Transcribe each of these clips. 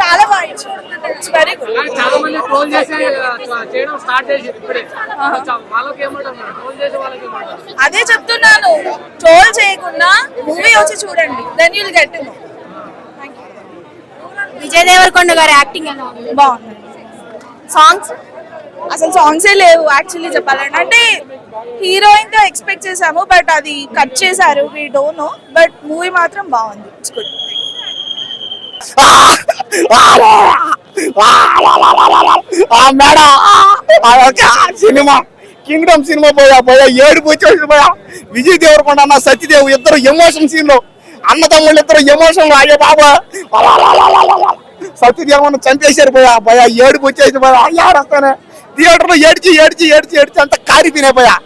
చాలా బాగా it's very good చాలా మంది ట్రోల్ చేసి చేయడం స్టార్ట్ చేసి ఇప్పుడే. వాళ్ళకి ఏమంటారు ట్రోల్ చేసే వాళ్ళకి ఏమంటారు అదే చెప్తున్నాను. ట్రోల్ చేయకుండా మూవీ వచ్చి చూడండి. Then you'll get to know Vijay Devarakonda గారి యాక్టింగ్ ఎలా బాగుంది. సాంగ్స్ అసలు సాంగ్సే లేవు యాక్చువల్లీ చెప్పాలంటే. అంటే హీరోయిన్తో ఎక్స్పెక్ట్ చేసాము బట్ అది కట్ చేశారు. We don't know but movie మాత్రం బాగుంది. ఇట్స్ గుడ్ మేడం సినిమా. కింగ్డమ్ సినిమా పోయా పోయా ఏడుపు వచ్చేసి పోయా. విజయ్ దేవరకొండ అన్న సత్యదేవ్ ఇద్దరు ఎమోషన్ సీన్ అన్నదమ్ముళ్ళు ఇద్దరు ఎమోషన్ అయ్యే బాబా. సత్యదేవ్ అన్న చంపేశారు పోయా పోయా ఏడుపు వచ్చేసి పోయా. ఏడొస్తానే థియేటర్లో ఏడ్చి ఏడ్చి ఏడ్చి ఏడ్చి అంత కారి పోయా.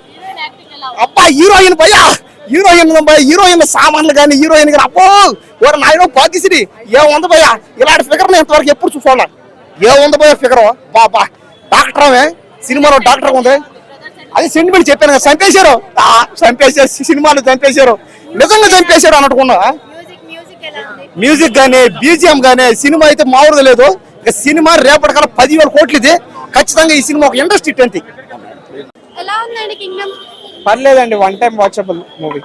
అబ్బా హీరోయిన్ పోయా. హీరోయిన్ పోయా. హీరోయిన్ సామాన్లు కానీ హీరోయిన్ కానీ అబ్బో. ఎవరు నాయన పాకిసిరి ఏముంది పోయా? ఇలాంటి ఫిగర్ నేను ఇంతవరకు ఎప్పుడు చూసుకోవాలి? ఏముంది పోయా ఫిగర్? బాబా డాక్టరమే సినిమాలో డాక్టర్ ఉంది. అది సెంటిమెంట్ చెప్పాను కదా చంపేశారు. ఆ, చంపేశారు. సినిమాలు చంపేశారు. నిజంగా చంపేశారు అన్నట్టుకున్నా మ్యూజిక్ మ్యూజిక్ ఎలా ఉంది మ్యూజిక్ గానీ బీజిఎం గానీ సినిమా అయితే మామూలుగా లేదు. ఇక సినిమా రేపటికల్లా పదివేల కోట్లు ఇది. ఖచ్చితంగా ఈ సినిమా ఒక ఇండస్ట్రీ కింగ్డమ్? పర్లేదండి వన్ టైం వాచబుల్ మూవీ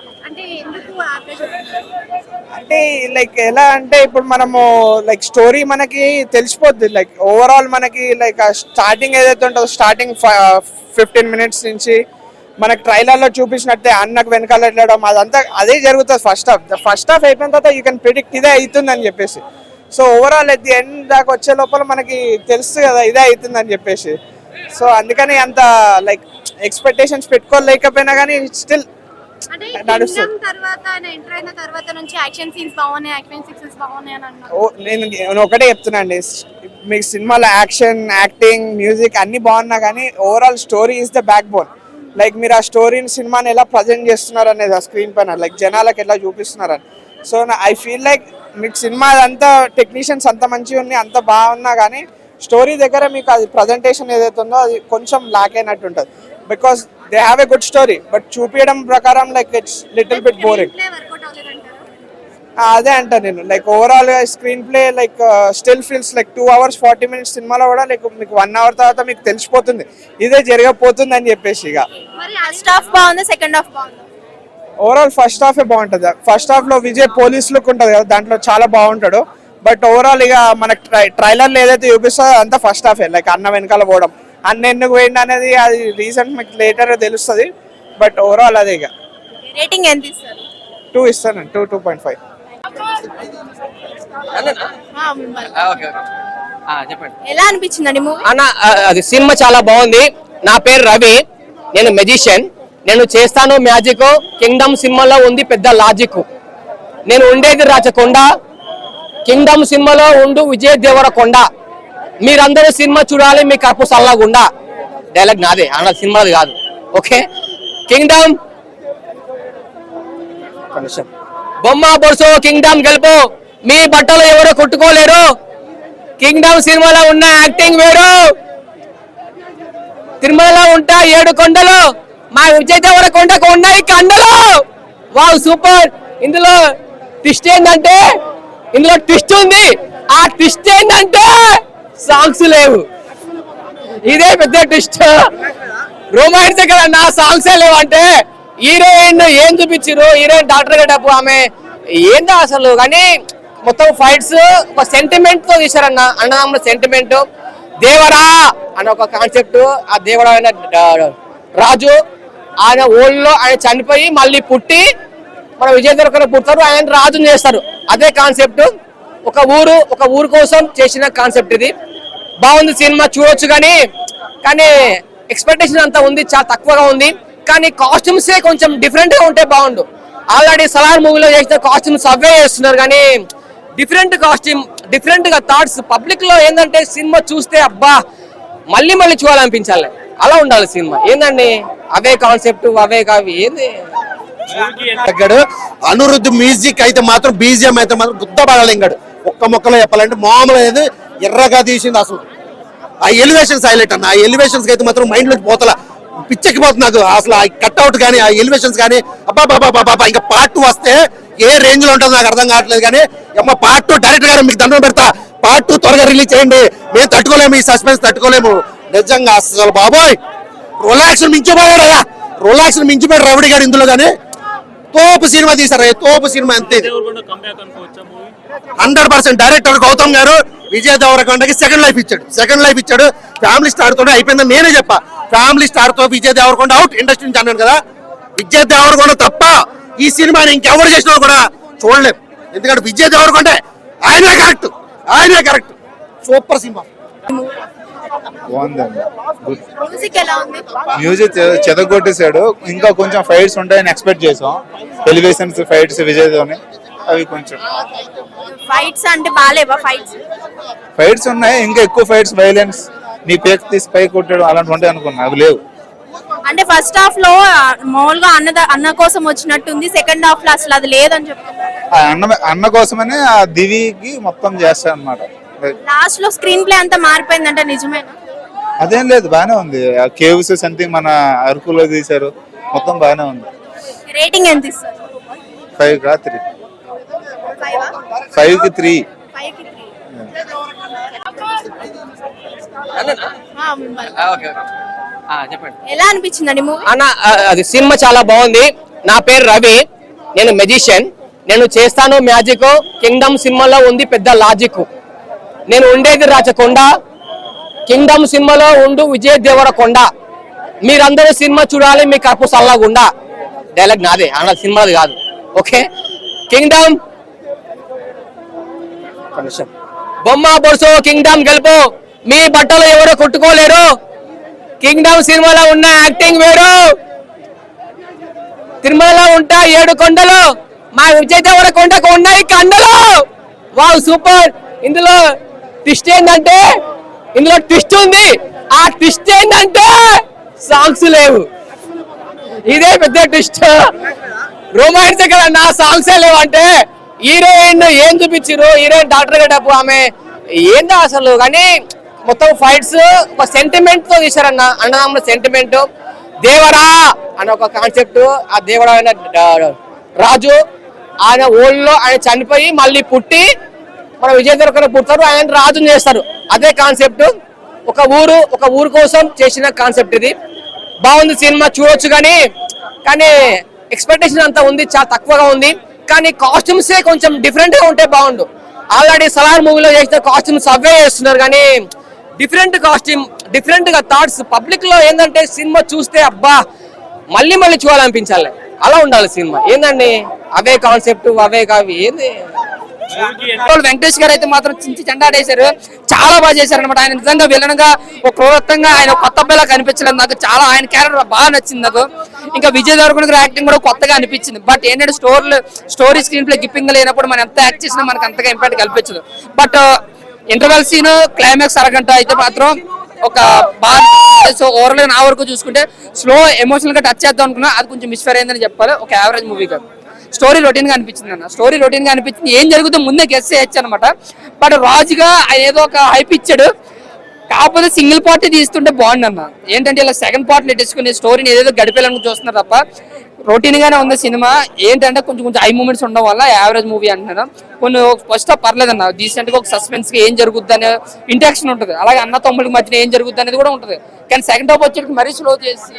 కాబట్టి లైక్ ఎలా అంటే ఇప్పుడు మనము లైక్ స్టోరీ మనకి తెలిసిపోద్ది. లైక్ ఓవరాల్ మనకి లైక్ స్టార్టింగ్ ఏదైతే ఉంటుందో స్టార్టింగ్ ఫిఫ్టీన్ మినిట్స్ నుంచి మనకి ట్రైలర్లో చూపించినట్టే అన్నకు వెనకాల వెళ్ళడం అదంతా అదే జరుగుతుంది ఫస్ట్ హాఫ్ ఫస్ట్ హాఫ్ అయిపోయిన తర్వాత యూ కెన్ ప్రిడిక్ట్ ఇదే అవుతుంది అని చెప్పేసి. So overall at the end దాకా వచ్చే లోపల మనకి తెలుస్తుంది కదా ఇదే అవుతుంది అని చెప్పేసి. సో అందుకని అంత లైక్ ఎక్స్పెక్టేషన్స్ పెట్టుకోలేకపోయినా కానీ స్టిల్ నేను ఒకటే చెప్తున్నా అండి. మీకు సినిమాలో యాక్షన్ యాక్టింగ్ మ్యూజిక్ అన్ని బాగున్నా కానీ overall story is the backbone like మీరు ఆ స్టోరీని సినిమాని ఎలా ప్రజెంట్ చేస్తున్నారు అనేది ఆ స్క్రీన్ పైన లైక్ జనాలకు ఎలా చూపిస్తున్నారు అని. సో ఐ ఫీల్ లైక్ మీకు సినిమా అంతా టెక్నీషియన్స్ అంత మంచిగా ఉన్నాయి అంత బాగున్నా కానీ స్టోరీ దగ్గర మీకు అది ప్రజెంటేషన్ ఏదైతే ఉందో అది కొంచెం లాక్ అయినట్టు ఉంటుంది. Because they have a good story but చూపించడం ప్రకారం like it's little bit boring అదే అంటా నేను. Like overall screenplay like still feels like two hours forty minutes సినిమాలో కూడా లైక్ మీకు వన్ అవర్ తర్వాత మీకు తెలిసిపోతుంది. ఇదే జరగబోతుంది అని చెప్పేసి ఇక. మరి ఫస్ట్ హాఫ్ బాగుందా సెకండ్ హాఫ్ బాగుందా? ఓవరాల్ ఫస్ట్ హాఫ్ బాగుంటది. ఫస్ట్ హాఫ్లో విజయ్ పోలీస్ లుక్ ఉంటది కదా దాంట్లో చాలా బాగుంటాడు. బట్ ఓవరాల్ ఇక మనకి ట్రైలర్లో ఏదైతే చూపిస్తుందో అంతా ఫస్ట్ హాఫ్ లైక్ అన్న వెనకాల పోవడం. అన్న ఎందుకు పోయింది అనేది అది రీజన్ మీకు లేటర్ తెలుస్తుంది బట్ ఓవరాల్ అదే ఇక. రేటింగ్ ఎంత ఇస్తారు? టూ ఇస్తాను టూ టూ పాయింట్ ఫైవ్ చెప్పండి. ఎలా అనిపించిందండి మూవీ అన్న అది సినిమా చాలా బాగుంది. నా పేరు రవి. నేను మెజిషియన్ నేను చేస్తాను మ్యాజిక్ కింగ్డమ్ సినిమాలో ఉంది పెద్ద లాజిక్ నేను ఉండేది రాచకొండ. కింగ్డమ్ సినిమాలో ఉండు విజయ్ దేవరకొండ. మీరందరూ సినిమా చూడాలి మీ కప్పు సల్లగుండా డైలాగ్ నాదే అన్న సినిమాది కాదు. ఓకే కింగ్డమ్ బొమ్మ బొరుసు కింగ్డమ్ గెలుపు. మీ బట్టలు ఎవరు కొట్టుకోలేరు? కింగ్డమ్ సినిమాలో ఉన్న యాక్టింగ్ వేరు. తిరుమలలో ఉంటా ఏడు కొండలు. మా విజయదేవర కొండకు ఉన్నాయి కండలు వావ్ సూపర్ ఇందులో ట్విస్ట్ ఏంటంటే ఇందులో ట్విస్ట్ ఉంది. ఆ ట్విస్ట్ ఏంటంటే సాంగ్స్ లేవు. ఇదే పెద్ద ట్విస్ట్ రొమాన్స్ కదా నా సాంగ్స్ అంటే హీరోయిన్ ఏం చూపించారు హీరోయిన్ డాక్టర్ గడపు ఆమె ఏందో అసలు? కానీ మొత్తం ఫైట్స్ ఒక సెంటిమెంట్తో తీశారన్న అన్నదమ్ముల సెంటిమెంట్ దేవరా అన్న ఒక కాన్సెప్ట్ ఆ దేవరా అయిన రాజు ఆయన ఓళ్ళలో ఆయన చనిపోయి మళ్ళీ పుట్టి మన విజయ దేవరకొండ పుడతారు ఆయన రాజుని చేస్తారు. అదే కాన్సెప్ట్ ఒక ఊరు ఒక ఊరు కోసం చేసిన కాన్సెప్ట్ ఇది. బాగుంది సినిమా చూడొచ్చు కానీ కానీ ఎక్స్పెక్టేషన్ అంతా ఉంది చాలా తక్కువగా ఉంది. కానీ కాస్ట్యూమ్సే కొంచెం డిఫరెంట్గా ఉంటే బాగుండు. ఆల్రెడీ సలార్ మూవీలో చేసిన కాస్ట్యూమ్స్ అవే చేస్తున్నారు కానీ డిఫరెంట్ కాస్ట్యూమ్ డిఫరెంట్గా థాట్స్ పబ్లిక్లో ఏంటంటే సినిమా చూస్తే అబ్బా మళ్ళీ మళ్ళీ చూడాలనిపించాలి. అలా ఉండాలి సినిమా. ఏందండి? అవే కాన్సెప్ట్ అవే కావి ఏంది? తగ్గాడు. అనిరుద్ధ్ మ్యూజిక్ అయితే మాత్రం బీజిఎం అయితే మాత్రం గుద్ద పడలింగాడు ఒక్క మొక్కలో చెప్పాలంటే మామూలు అనేది ఎర్రగా తీసింది అసలు. ఆ ఎలివేషన్స్ హైలైట్ అన్న ఆ ఎలివేషన్స్ అయితే మాత్రం మైండ్లోకి పోతల. పిచ్చెక్కిపోతుంది నాకు అసలు ఆ కట్అవుట్ కానీ ఆ ఎలివేషన్స్ కానీ అబ్బా బాబా బాబా ఇంకా పార్ట్ వస్తే ఏ రేంజ్లో ఉంటుందో నాకు అర్థం కావట్లేదు కానీ అమ్మ పార్ట్ టూ డైరెక్టర్ గారు మీకు దండం పెడతా. పార్ట్ టూ త్వరగా రిలీజ్ చేయండి. మేము తట్టుకోలేము ఈ సస్పెన్స్ తట్టుకోలేము. నిజంగా అసలు బాబోయ్! రొలాక్స్ మించిపోయాడు అయ్యా. రొలాక్స్ మించిపోయాడు రౌడీ గారు ఇందులో కానీ. తోపు సినిమా తీసారు తోపు సినిమా అంతే హండ్రెడ్ పర్సెంట్ డైరెక్టర్ గౌతమ్ గారు విజయ్ దేవరకొండకి సెకండ్ లైఫ్ ఇచ్చాడు. సెకండ్ లైఫ్ ఇచ్చాడు. ఫ్యామిలీ స్టార్ తోనే అయిపోయిందని నేనే చెప్పా. ఫ్యామిలీ స్టార్తో విజయ్ దేవరకొండ అవుట్ ఇండస్ట్రీ నుంచి అన్నాను కదా. విజయ్ దేవరకొండ తప్ప ఈ సినిమాని ఇంకెవరు చేసినా కూడా చూడలేం. ఎందుకంటే విజయ్ దేవరకొండ ఆయనే కరెక్ట్ ఆయనే కరెక్ట్ సూపర్ సినిమా. మ్యూజిక్ చెదగొట్టేశాడు. ఇంకా కొంచెం ఫైట్స్ ఉంటాయని ఎక్స్పెక్ట్ చేసాం ఎలివేషన్స్ ఫైట్స్ విజయ్తోని అవి కొంచెం. ఫైట్స్ అంటే బాగాలేవా? ఫైట్స్ ఫైట్స్ ఉన్నాయి ఇంకా ఎక్కువ ఫైట్స్ వైలెన్స్ నీ పేక్ తీసి పై కొట్టాడు అలాంటి ఉంటాయి అనుకున్నా అవి లేవు. అంటే ఫస్ట్ హాఫ్లో మామూలుగా అన్న అన్న కోసం వచ్చినట్టుంది సెకండ్ హాఫ్లో అసలు అది లేదని చెప్తున్నారు. ఆ అన్న అన్న కోసమనే ఆ దివికి మొత్తం చేస్తాడు అనమాట లాస్ట్లో స్క్రీన్ ప్లే అంతా మారిపోయిందంటే నిజమేనా? అదేం లేదు బానే ఉంది. ఆ కేవ్స్ సంథింగ్ మన అరకులో తీశారు మొత్తం బానే ఉంది. రేటింగ్ ఎంత ఇస్తారు? ఫైవ్ కా త్రీ ఫైవ్కి త్రీ. ఎలా అనిపించిందండి మూవీ అన్న అది సినిమా చాలా బాగుంది. నా పేరు రవి. నేను మెజిషియన్ నేను చేస్తాను మ్యాజిక్ కింగ్డమ్ సినిమాలో ఉంది పెద్ద లాజిక్ నేను ఉండేది రాచకొండ. కింగ్డమ్ సినిమాలో ఉండు విజయ్ దేవరకొండ. మీరందరూ సినిమా చూడాలి మీ కప్పు సల్లగుండా. డైలాగ్ నాదే అన్న సినిమాది కాదు. ఓకే కింగ్డమ్ బొమ్మ బొరుసు కింగ్డమ్ గెలుపు. మీ బట్టలు ఎవరు కొట్టుకోలేరు? కింగ్డమ్ సినిమాలో ఉన్న యాక్టింగ్ వేరు. తిరుమలలో ఉంటా ఏడు కొండలు. మా విజయదేవర కొండకు ఉన్నాయి కండలు. Wow super. ఇందులో ట్విస్ట్ ఏంటంటే ఇందులో ట్విస్ట్ ఉంది. ఆ ట్విస్ట్ ఏంటంటే సాంగ్స్ లేవు. ఇదే పెద్ద ట్విస్ట్ రొమాన్స్ కదా నా సాంగ్సే లేవంటే హీరోయిన్ ఏం చూపించారు హీరోయిన్ డాక్టర్ గడపు ఆమె ఏందో అసలు? కానీ మొత్తం ఫైట్స్ ఒక సెంటిమెంట్తో తీశారన్న అన్నదమ్ముల సెంటిమెంట్ దేవరా అనే ఒక కాన్సెప్ట్ ఆ దేవరా అయిన రాజు ఆయన ఓళ్ళలో ఆయన చనిపోయి మళ్ళీ పుట్టి మన విజయ పుట్టారు పుడతారు ఆయన రాజుని చేస్తారు. అదే కాన్సెప్ట్ ఒక ఊరు ఒక ఊరు కోసం చేసిన కాన్సెప్ట్ ఇది. బాగుంది సినిమా చూడొచ్చు కానీ కానీ ఎక్స్పెక్టేషన్ అంతా ఉంది చాలా తక్కువగా ఉంది. కానీ కాస్ట్యూమ్సే కొంచెం డిఫరెంట్గా ఉంటే బాగుండు. ఆల్రెడీ సలార్ మూవీలో చేసిన కాస్ట్యూమ్స్ అవే చేస్తున్నారు కానీ డిఫరెంట్ కాస్ట్యూమ్ డిఫరెంట్గా థాట్స్ పబ్లిక్లో ఏంటంటే సినిమా చూస్తే అబ్బా మళ్ళీ మళ్ళీ చూడాలనిపించాలి. అలా ఉండాలి సినిమా ఏందండి? అవే కాన్సెప్ట్ అవే కావి ఏంది? వెంకటేష్ గారు అయితే మాత్రం చించి చెండాడేశారు. చాలా బాగా చేశారు అనమాట ఆయన నిజంగా విలన్గా ఒక క్రూరత్వంగా ఆయన కొత్త అబ్బాయిలా కనిపించలేదు. నాకు చాలా ఆయన క్యారెక్టర్ బాగా నచ్చింది నాకు. ఇంకా విజయ్ దేవరకొండ గారి యాక్టింగ్ కూడా కొత్తగా అనిపించింది. బట్ ఏంటంటే story story screenplay gripping లేనప్పుడు మనం ఎంత యాక్ట్ చేసినా మనకు అంతగా ఇంపాక్ట్ కల్పించదు. బట్ ఇంటర్వెల్ సీన్ క్లైమాక్స్ అరగంట అయితే మాత్రం ఒక బాగా సో ఓవరాల్ నా వరకు చూసుకుంటే స్లో ఎమోషనల్గా టచ్ చేద్దాం అనుకున్నా అది కొంచెం మిస్ఫైర్ అయిందని చెప్పాలి. ఒక యావరేజ్ మూవీ కాదు. స్టోరీ రొటీన్గా అనిపించింది అన్న. స్టోరీ రొటీన్గా అనిపించింది. ఏం జరుగుతుందో ముందే గెస్ చేయొచ్చు అనమాట బట్ రాజుగా ఆయన ఏదో ఒక హైప్ ఇచ్చాడు. కాకపోతే సింగిల్ పార్టీ తీస్తుంటే బాగుంది ఏంటంటే ఇలా సెకండ్ పార్ట్ నెట్టేసుకుని స్టోరీని ఏదేదో గడిపేయాలని చూస్తున్నారు తప్ప రొటీన్ గానే ఉంది సినిమా. ఏంటంటే కొంచెం కొంచెం ఐ మూమెంట్స్ ఉండడం వల్ల యావరేజ్ మూవీ అంటున్నాను కొన్ని ఫస్ట్ పర్లేదన్న డీసెంట్గా ఒక సస్పెన్స్గా ఏం జరుగుద్ది అనే ఇంటెక్షన్ ఉంటుంది. అలాగే అన్న తమ్ముడికి మధ్యన ఏం జరుగుద్ది అనేది కూడా ఉంటుంది. కానీ సెకండ్ హాఫ్ వచ్చేటికి మరీ స్లో చేసి